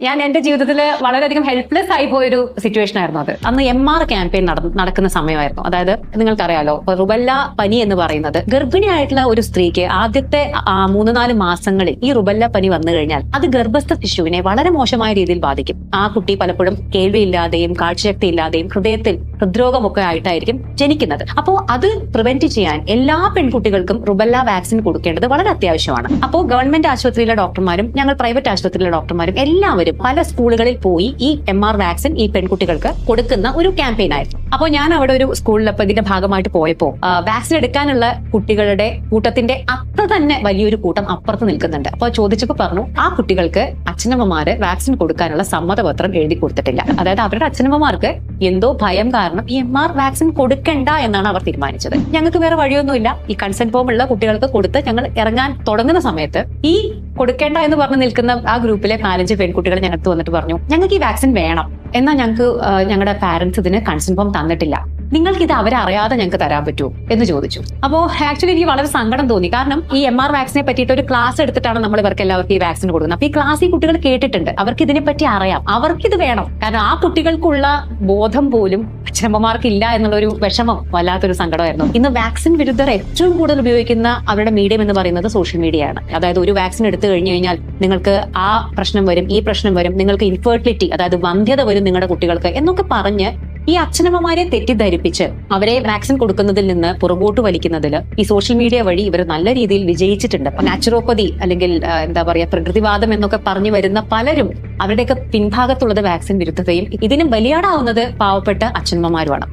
ഞാൻ എന്റെ ജീവിതത്തിൽ വളരെയധികം ഹെൽപ്ലെസ് ആയി പോയൊരു സിറ്റുവേഷൻ ആയിരുന്നു അത്. അന്ന് എം ആർ ക്യാമ്പയിൻ നടക്കുന്ന സമയമായിരുന്നു. അതായത് നിങ്ങൾക്കറിയാലോ റുബല്ല പനി എന്ന് പറയുന്നത് ഗർഭിണിയായിട്ടുള്ള ഒരു സ്ത്രീക്ക് ആദ്യത്തെ മൂന്ന് നാല് മാസങ്ങളിൽ ഈ റുബല്ല പനി വന്നു കഴിഞ്ഞാൽ അത് ഗർഭസ്ഥ ശിശുവിനെ വളരെ മോശമായ രീതിയിൽ ബാധിക്കും. ആ കുട്ടി പലപ്പോഴും കേൾവിയില്ലാതെയും കാഴ്ചശക്തി ഇല്ലാതെയും ഹൃദയത്തിൽ ഹൃദ്രോഗമൊക്കെ ആയിട്ടായിരിക്കും ജനിക്കുന്നത്. അപ്പോൾ അത് പ്രിവെന്റ് ചെയ്യാൻ എല്ലാ പെൺകുട്ടികൾക്കും റുബല്ല വാക്സിൻ കൊടുക്കേണ്ടത് വളരെ അത്യാവശ്യമാണ്. അപ്പോൾ ഗവൺമെന്റ് ആശുപത്രിയിലെ ഡോക്ടർമാരും ഞങ്ങൾ പ്രൈവറ്റ് ആശുപത്രിയിലെ ഡോക്ടർമാരും എല്ലാവരും പല സ്കൂളുകളിൽ പോയി ഈ എം ആർ വാക്സിൻ ഈ പെൺകുട്ടികൾക്ക് കൊടുക്കുന്ന ഒരു ക്യാമ്പയിൻ ആയിരുന്നു. അപ്പോൾ ഞാൻ അവിടെ ഒരു സ്കൂളിൽ അപ്പോൾ ഇതിന്റെ ഭാഗമായിട്ട് പോയപ്പോൾ വാക്സിൻ എടുക്കാനുള്ള കുട്ടികളുടെ കൂട്ടത്തിന്റെ അത്ര തന്നെ വലിയൊരു കൂട്ടം അപ്പുറത്ത് നിൽക്കുന്നുണ്ട്. അപ്പോൾ ചോദിച്ചപ്പോൾ പറഞ്ഞു ആ കുട്ടികൾക്ക് അച്ഛനമ്മമാര് വാക്സിൻ കൊടുക്കാനുള്ള സമ്മതപത്രം എഴുതി കൊടുത്തിട്ടില്ല. അതായത് അവരുടെ അച്ഛനമ്മമാർക്ക് എന്തോ ഭയം കാരണം ഈ എം ആർ വാക്സിൻ കൊടുക്കണ്ട എന്നാണ് അവർ തീരുമാനിച്ചത്. ഞങ്ങൾക്ക് വേറെ വഴിയൊന്നുമില്ല. ഈ കൺസെന്റ് ഫോം ഉള്ള കുട്ടികൾക്ക് കൊടുത്ത് ഞങ്ങൾ ഇറങ്ങാൻ തുടങ്ങുന്ന സമയത്ത് ഈ കൊടുക്കേണ്ട എന്ന് പറഞ്ഞ് നിൽക്കുന്ന ആ ഗ്രൂപ്പിലെ നാലഞ്ച് പെൺകുട്ടികൾ ഞങ്ങൾക്ക് വന്നിട്ട് പറഞ്ഞു ഞങ്ങൾക്ക് ഈ വാക്സിൻ വേണം. എന്നാൽ ഞങ്ങൾക്ക് ഞങ്ങളുടെ പാരന്റ്സ് ഇതിന് കൺസെന്റ് ഫോം തന്നിട്ടില്ല. നിങ്ങൾക്ക് ഇത് അവരെ അറിയാതെ ഞങ്ങൾക്ക് തരാൻ പറ്റുമോ എന്ന് ചോദിച്ചു. അപ്പോൾ ആക്ച്വലി എനിക്ക് വളരെ സങ്കടം തോന്നി. കാരണം ഈ എം ആർ വാക്സിനെ പറ്റിയിട്ട് ഒരു ക്ലാസ് എടുത്തിട്ടാണ് നമ്മൾ ഇവർക്ക് എല്ലാവർക്കും ഈ വാക്സിൻ കൊടുക്കുന്നത്. അപ്പൊ ഈ ക്ലാസ് ഈ കുട്ടികൾ കേട്ടിട്ടുണ്ട്. അവർക്ക് ഇതിനെ പറ്റി അറിയാം. അവർക്ക് ഇത് വേണം. കാരണം ആ കുട്ടികൾക്കുള്ള ബോധം പോലും അച്ഛനമ്മമാർക്ക് ഇല്ല എന്നുള്ള ഒരു വിഷമം വല്ലാത്തൊരു സങ്കടമായിരുന്നു. ഇന്ന് വാക്സിൻ വിരുദ്ധർ ഏറ്റവും കൂടുതൽ ഉപയോഗിക്കുന്ന അവരുടെ മീഡിയം എന്ന് പറയുന്നത് സോഷ്യൽ മീഡിയ ആണ്. അതായത് ഒരു വാക്സിൻ എടുത്തു കഴിഞ്ഞു കഴിഞ്ഞാൽ നിങ്ങൾക്ക് ആ പ്രശ്നം വരും ഈ പ്രശ്നം വരും നിങ്ങൾക്ക് ഇൻഫെർട്ടിലിറ്റി അതായത് വന്ധ്യത വരും നിങ്ങളുടെ കുട്ടികൾക്ക് എന്നൊക്കെ പറഞ്ഞ് ഈ അച്ഛനമ്മമാരെ തെറ്റിദ്ധരിപ്പിച്ച് അവരെ വാക്സിൻ കൊടുക്കുന്നതിൽ നിന്ന് പുറകോട്ട് വലിക്കുന്നതിൽ ഈ സോഷ്യൽ മീഡിയ വഴി ഇവർ നല്ല രീതിയിൽ വിജയിച്ചിട്ടുണ്ട്. നാച്ചുറോപ്പതി അല്ലെങ്കിൽ എന്താ പറയാ പ്രകൃതിവാദം എന്നൊക്കെ പറഞ്ഞു വരുന്ന പലരും അവരുടെയൊക്കെ പിൻഭാഗത്തുള്ളത് വാക്സിൻ വിരുദ്ധതയും ഇതിനും ബലിയാടാവുന്നത് പാവപ്പെട്ട അച്ഛനമ്മമാരുമാണ്.